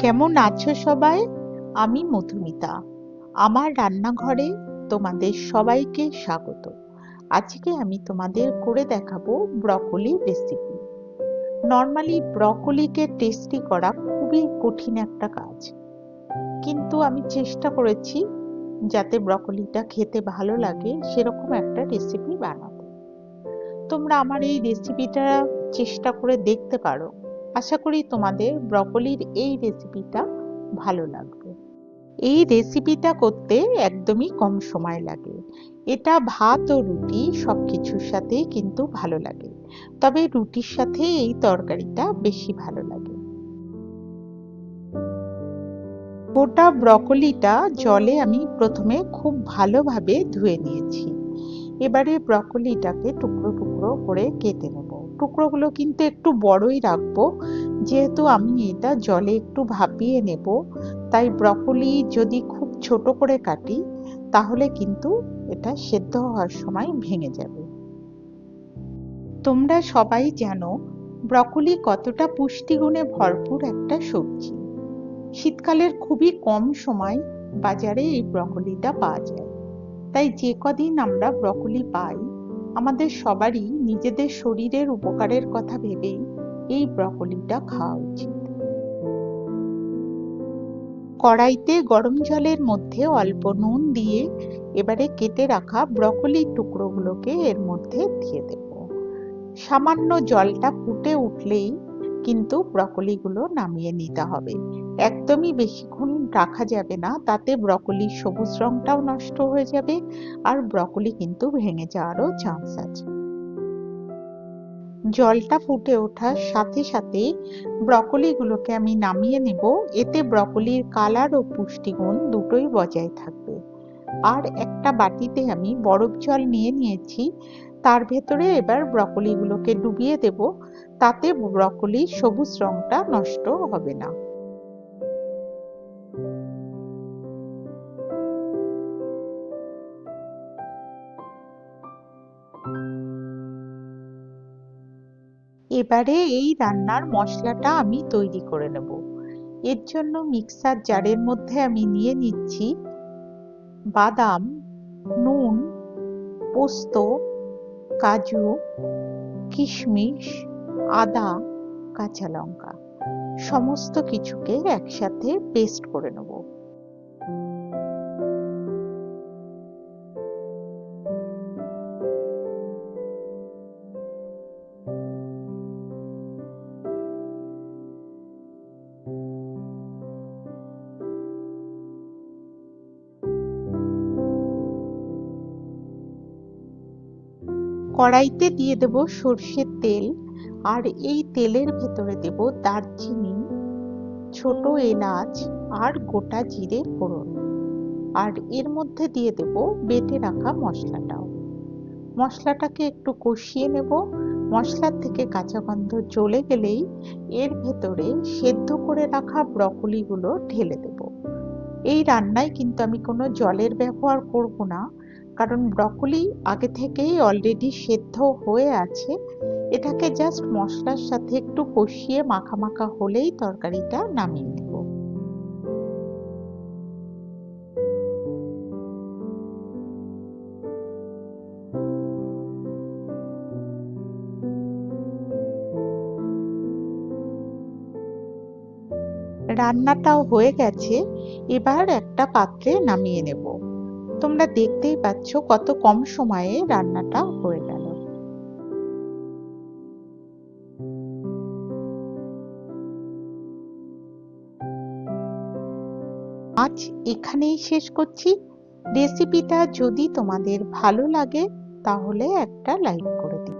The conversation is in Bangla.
কেমন আছো সবাই? আমি মধুমিতা। আমার রান্নাঘরে তোমাদের সবাইকে স্বাগত। আজকে আমি তোমাদের করে দেখাবো ব্রকলি রেসিপি নর্মালি ব্রকলিকে টেস্টি করা খুবই কঠিন একটা কাজ। কিন্তু আমি চেষ্টা করেছি যাতে ব্রকলিটা খেতে ভালো লাগে, সেরকম একটা রেসিপি বানাতে। তোমরা আমার এই রেসিপিটা চেষ্টা করে দেখতে পারো। আশা করি তোমাদের ব্রকলির এই রেসিপিটা ভালো লাগবে। এই রেসিপিটা করতে একদমই কম সময় লাগে। এটা ভাত ও রুটি সব কিছুর সাথেই কিন্তু ভালো লাগে। তবে রুটির সাথে এই তরকারিটা বেশি ভালো লাগে। গোটা ব্রকলিটা জলে আমি প্রথমে খুব ভালোভাবে ধুয়ে নিয়েছি। এবারে ব্রকলিটাকে টুকরো টুকরো করে কেটে নেব। টুকরোগুলো কিন্তু একটু বড়ই রাখব। যেহেতু আমি এটা জলে একটু ভাপিয়ে নেব, তাই ব্রকলি যদি খুব ছোট করে কাটি, তাহলে কিন্তু এটা সেদ্ধ হওয়ার সময় ভেঙে যাবে। তোমরা সবাই জানো ব্রকলি কতটা পুষ্টিগুণে ভরপুর একটা সবজি। শীতকালের খুবই কম সময় বাজারে এই ব্রকলিটা পাওয়া যায়। তাই যে কদিন আমরা ব্রকলি পাই আমাদের সবারই নিজেদের শরীরের উপকারের কথা ভেবেই এই ব্রকলিটা খাওয়া উচিত। কড়াইতে গরম জলের মধ্যে অল্প নুন দিয়ে এবারে কেটে রাখা ব্রকলির টুকরোগুলোকে এর মধ্যে দিয়ে দেব। সামান্য জলটা ফুটে উঠলেই কিন্তু ব্রকলিগুলো নামিয়ে নিতে হবে। একদমই বেশিক্ষণ রাখা যাবে না, তাতে ব্রকলির সবুজ রংটাও নষ্ট হয়ে যাবে আর ব্রকলি কিন্তু ভেঙে যাওয়ারও চান্স আছে। জলটা ফুটে ওঠার সাথে সাথে ব্রকলিগুলোকে আমি নামিয়ে নেব, এতে ব্রকলির কালার ও পুষ্টিগুণ দুটোই বজায় থাকবে। আর একটা বাটিতে আমি বরফ জল নিয়ে নিয়েছি তার ভেতরে এবার ব্রকলিগুলোকে ডুবিয়ে দেব, তাতে ব্রকলির সবুজ রংটা নষ্ট হবে না। এবারে এই রান্নার মশলাটা আমি তৈরি করে নেব। এর জন্য মিক্সার জারের মধ্যে আমি নিয়ে নিচ্ছি বাদাম, নুন, পোস্ত কাজু কিশমিশ আদা কাঁচা লঙ্কা সমস্ত কিছুকে একসাথে পেস্ট করে নেব। কড়াইতে দিয়ে দেব সর্ষের তেল আর এই তেলের ভেতরে দেব দারচিনি, ছোট এলাচ আর গোটা জিরে ফোড়ন। আর এর মধ্যে দিয়ে দেব বেটে রাখা মশলাটাও। মশলাটাকে একটু কষিয়ে নেব। মশলার থেকে কাঁচা গন্ধ চলে গেলেই এর ভেতরে সেদ্ধ করে রাখা ব্রকলিগুলো ঢেলে দেব। এই রান্নায় কিন্তু আমি কোনো জলের ব্যবহার করব না। কারণ ব্রকলি আগে থেকেই অলরেডি সেদ্ধ হয়ে আছে। এটাকে জাস্ট মশলার সাথে একটু কষিয়ে মাখা মাখা হলেই তরকারিটা নামিয়ে নেব। রান্নাটাও হয়ে গেছে। এবার একটা পাত্রে নামিয়ে নেব। তোমরা দেখতেই পাচ্ছ কত কম সময়ে রান্নাটা হয়ে গেল। আজ এখানেই শেষ করছি। রেসিপিটা যদি তোমাদের ভালো লাগে, তাহলে একটা লাইক করে দিও।